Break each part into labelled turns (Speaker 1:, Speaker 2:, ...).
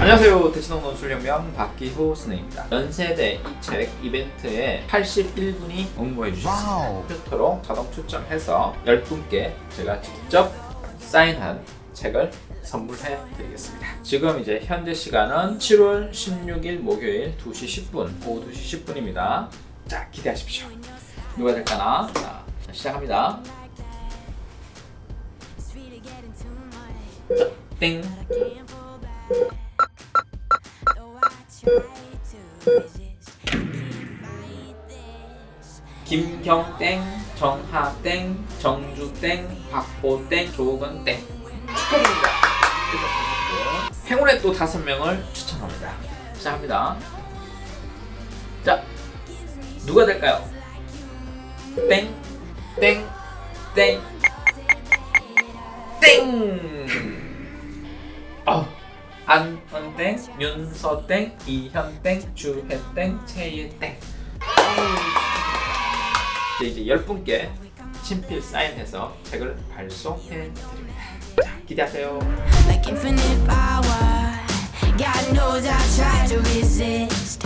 Speaker 1: 안녕하세요. 대치동 논술혁명 박기호 스네입니다. 연세대 이 책 이벤트에 81분이 응모해 주셨습니다. 컴퓨터로 자동 추첨해서 10분께 제가 직접 사인한 책을 선물해 드리겠습니다. 지금 이제 현재 시간은 7월 16일 목요일 2시 10분, 오후 2시 10분입니다. 자, 기대하십시오. 누가 될까나? 자, 시작합니다. 자, 땡. 김경 땡, 정하 땡, 정주 땡, 박보 땡, 조건땡 축하드립니다. 행운의 또 다섯 명을 추천합니다. 시작합니다. 자, 누가 될까요? 땡, 땡, 땡, 땡. 아, 안은땡, 윤서 땡, 이현 땡, 주혜 땡, 채예땡. 네, 이제 열 분께 친필 사인해서 책을 발송해 드립니다. 자, 기대하세요.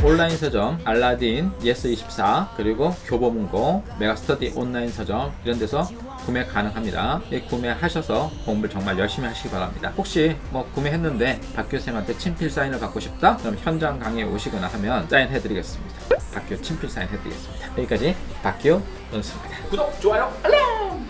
Speaker 1: 온라인 서점 알라딘, 예스24 그리고 교보문고, 메가스터디 온라인 서점 이런 데서 구매 가능합니다. 이 구매하셔서 공부를 정말 열심히 하시기 바랍니다. 혹시 뭐 구매했는데 박교쌤한테 친필 사인을 받고 싶다? 그럼 현장 강의에 오시거나 하면 사인해드리겠습니다. 박교 친필 사인해드리겠습니다. 여기까지 박교 연수입니다. 구독, 좋아요, 알람!